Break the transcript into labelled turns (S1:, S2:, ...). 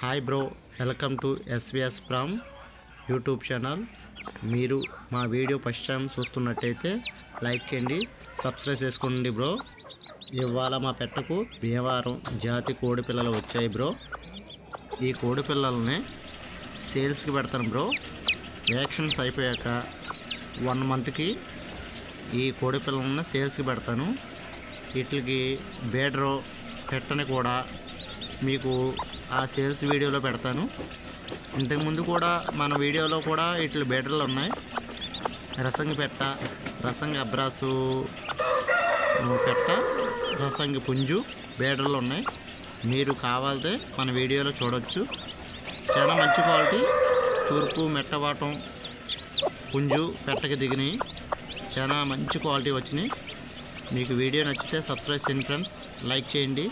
S1: Hi bro welcome to SVS from YouTube channel మీరు మా video first time చూస్తున్నట్టయితే like చేయండి సబ్స్క్రైబ్ చేసుకోండి బ్రో ఇవాళ మా పెట్టకు భీమవారం జాతి కోడి పిల్లలు వచ్చాయి బ్రో ఈ కోడి పిల్లల్ని సేల్స్కి పెడతాను బ్రో వ్యాక్సిన్స్ అయిపోయాక వన్ మంత్కి ఈ కోడి పిల్లల్ని సేల్స్కి పెడతాను. వీటికి బేడరు పెట్టని కూడా మీకు ఆ సేల్స్ వీడియోలో పెడతాను. ఇంతకుముందు కూడా మన వీడియోలో కూడా ఇట్లా బీటర్లు ఉన్నాయి. రసంగి పెట్ట రసంగి అబ్రాసు పెట్ట రసంగి పుంజు బీటర్లు ఉన్నాయి. మీరు కావాలితే మన వీడియోలో చూడొచ్చు. చాలా మంచి క్వాలిటీ తూర్పు మెట్టవాటం పుంజు పెట్టకి దిగినాయి. చాలా మంచి క్వాలిటీ వచ్చినాయి. మీకు వీడియో నచ్చితే సబ్స్క్రైబ్ చేయండి ఫ్రెండ్స్. లైక్ చేయండి.